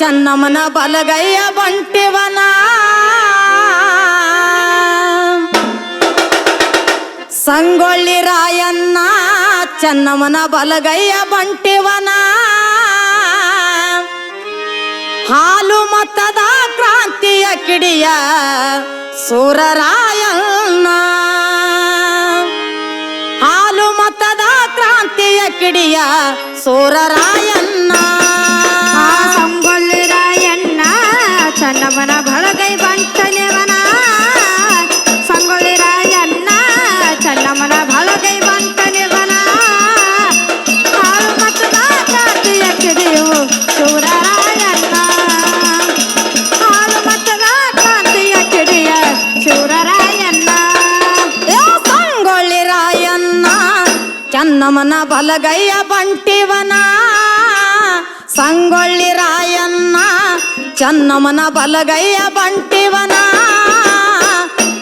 ಚೆನ್ನಮ್ಮನ ಬಲಗೈಯ ಬಂಟಿವನ. ಸಂಗೊಳ್ಳಿ ರಾಯಣ್ಣ ಚನ್ನಮ್ಮನ ಬಲಗೈಯ ಬಂಟಿವನ. ಹಾಲು ಮತದ ಕ್ರಾಂತಿಯ ಕಿಡಿಯ ಸೂರರಾಯಣ್ಣ. ಹಾಲು ಮತದ ಕ್ರಾಂತಿಯ ಕಿಡಿಯ ಸೂರರಾಯಣ್ಣ. ಚನ್ನಮ್ಮನ ಬಳಗೈ ಬಂಟನೆವನ ಸಂಗೊಳ್ಳಿ ರಾಯಣ್ಣ ಚನ್ನಮ್ಮನ ಬಳಗೈ ಬಂಟನೆವನ ಹಾಳು ಮತದ ಕ್ರಾಂತಿಯ ಕಿಡಿಯು ಶೂರರಾಯಣ್ಣ ಹಾಳು ಮತದ ಕ್ರಾಂತಿಯ ಕಿಡಿಯ ಶೂರರಾಯಣ್ಣ ಏ ಸಂಗೊಳ್ಳಿ ರಾಯಣ್ಣ, ಚೆನ್ನಮ್ಮನ ಬಲಗೈಯ ಬಂಟಿವನ ಸಂಗೊಳ್ಳಿ ರಾಯಣ್ಣ ಚೆನ್ನಮ್ಮನ ಬಲಗೈಯ ಬಂಟಿವನ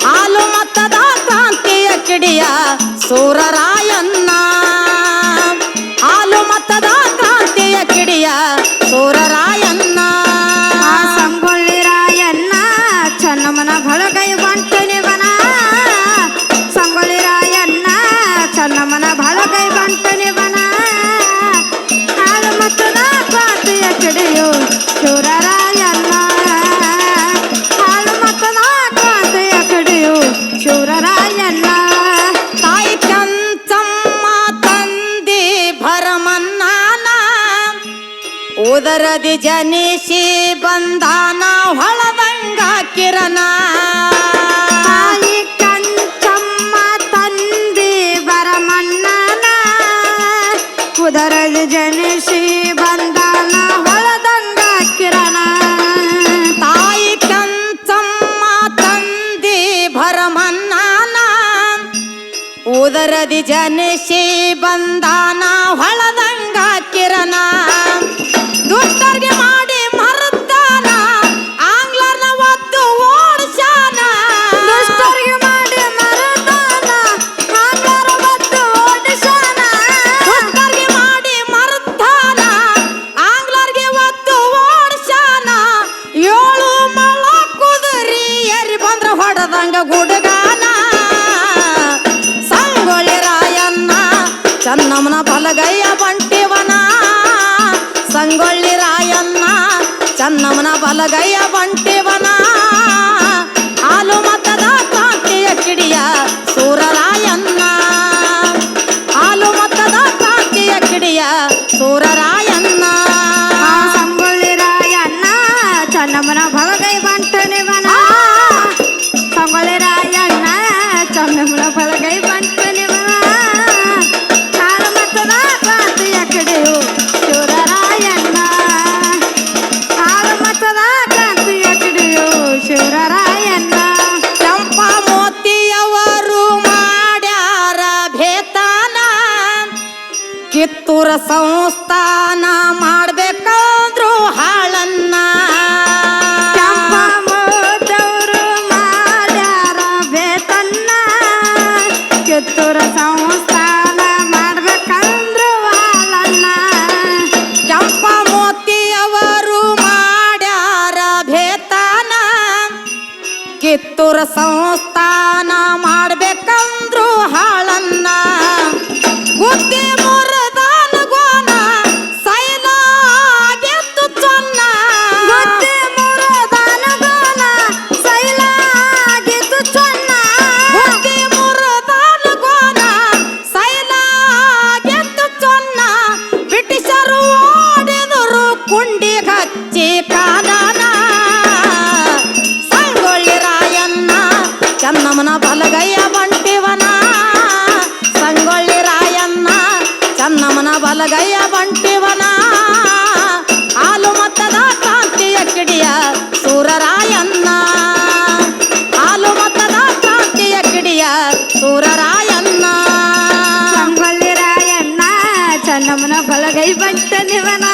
ಹಾಲು ಮತದ ಕ್ರಾಂತಿಯ ಕಿಡಿಯ ಸೂರರಾಯಣ್ಣ. ಹಾಲು ಮತದ ಕ್ರಾಂತಿಯ ಕಿಡಿಯ ಸೂರರಾಯಣ್ಣ. ಆ ಸಂಗೊಳ್ಳಿ ರಾಯಣ್ಣ ಚನ್ನಮ್ಮನ ಬಳಗೈ ಬಂಟನೆವನ ಸಂಗೊಳ್ಳಿ ಉದರದಿ ಜನಿಸಿ ಬಂದಾನ ಹೊಳದಂಗ ಕಿರಣ. ತಂದಿ ಬರಮಣ್ಣನ. ಕುದರದು ಜನಿಸಿ ಬಂದಾನ ಹೊಳದಂಗ ಕಿರಣ. ತಾಯಿ ಕಂಚಮ್ಮ ತಂದಿ ಉದರದಿ ಜನಿಸಿ ಬಂದಾನ ಚನ್ನಮ್ಮನ ಬಲಗೈಯ ಬಂತ ನಿವನ.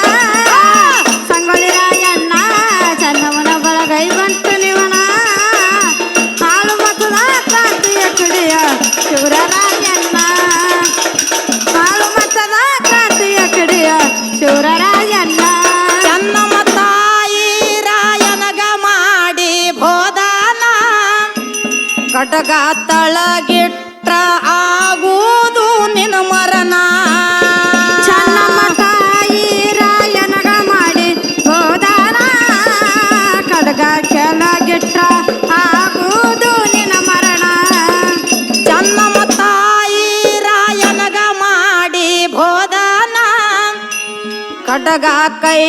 ಸಂಗೊಳ್ಳಿ ರಾಯಣ್ಣ ಚನ್ನವನ ಬಳಗೈ ಬಂತ ನಿವನ. ಹಾಳು ಮತದ ಕಾಂತಿಯ ಕಿಡಿಯ ಶಿವರ ರಾಯಣ್ಣ. ಹಾಳು ಮತದ ಕಾಂತಿಯ ಕಿಡಿಯ ಶಿವರ ರಾಯಣ್ಣ. ಚನ್ನಮ್ಮ ತಾಯಿ ರಾಯನಗ ಮಾಡಿ ತಳಗಿ ಕಡಗ ಕೈ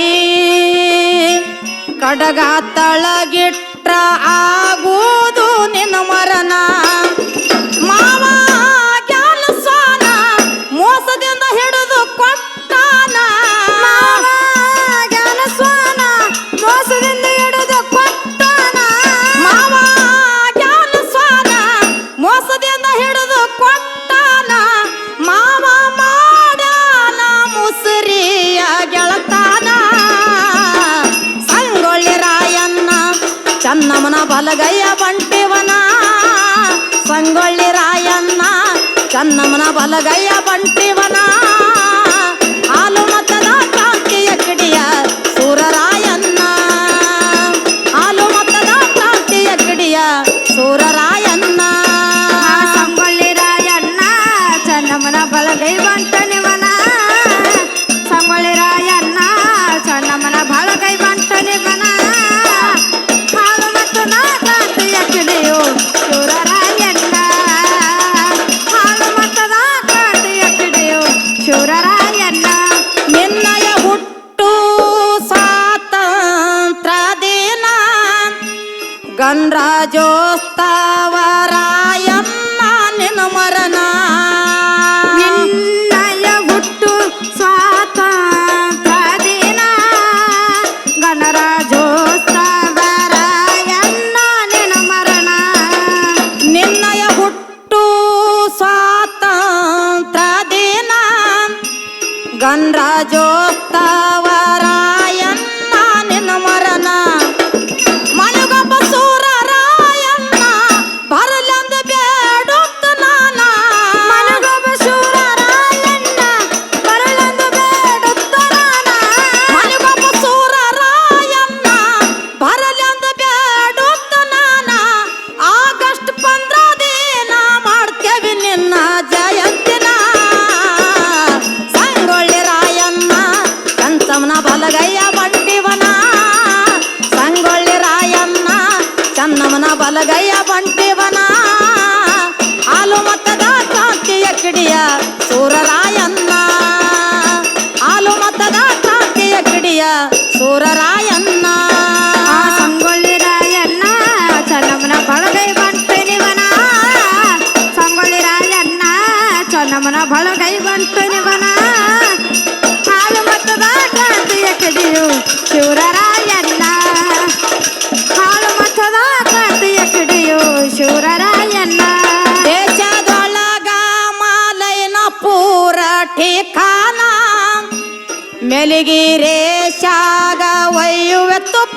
ಕಡಗ ತಳಗಿಟ್ಟ ಆಗು ಬಂಟಿವನ ಸಂಗೊಳ್ಳಿ ರಾಯಣ್ಣ ಚನ್ನಮ್ಮನ ಬಲಗಯ್ಯ ಬಂಟಿವನ. ಗಣರಾಜೋತ್ಸವರಾಯಣ್ಣ ನಿನ್ನ ಮರಣ. ನಿನ್ನಯ ಹುಟ್ಟು ಸ್ವಾತಂತ್ರ್ಯ ದಿನ ಗಣರಾಜೋತ್ಸವರಾಯಣ್ಣ ನಿನ್ನ ಮರಣ. ನಿನ್ನಯ ಹುಟ್ಟು ಸ್ವಾತಂತ್ರ್ಯ ದಿನ ಬನ ಕೈ ಬಂತು ನಿವನ ಹಾಲು ಮತದ ಕಾಂತಿಯ ಕಡಿಯು ಶಿವರಾಯಣ್ಣ ಹಾಲು ಮತದ ಕಾಂತಿಯ ಕಡಿಯು ಶಿವರಾಯಣ್ಣ ದೇಶದೊಳಗ ಮಾಲೈನ ಪೂರ ಠಿಕಾನ ಮೆಲಿಗಿ ರೇಷಾಗ ಒಯ್ಯುವೆ ತುಪ್ಪ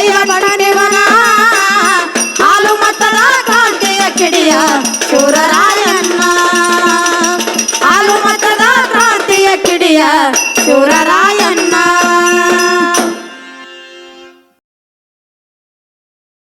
ಕೈಯ ಬಡನೆ ಮಗ ಹಾಲು ಮತಲ ಕಾಂತಿಯ ಕಿಡಿಯ ಶೂರರಾಯಣ್ಣ ಹಾಲು ಮತದ ಕ್ರಾಂತಿಯ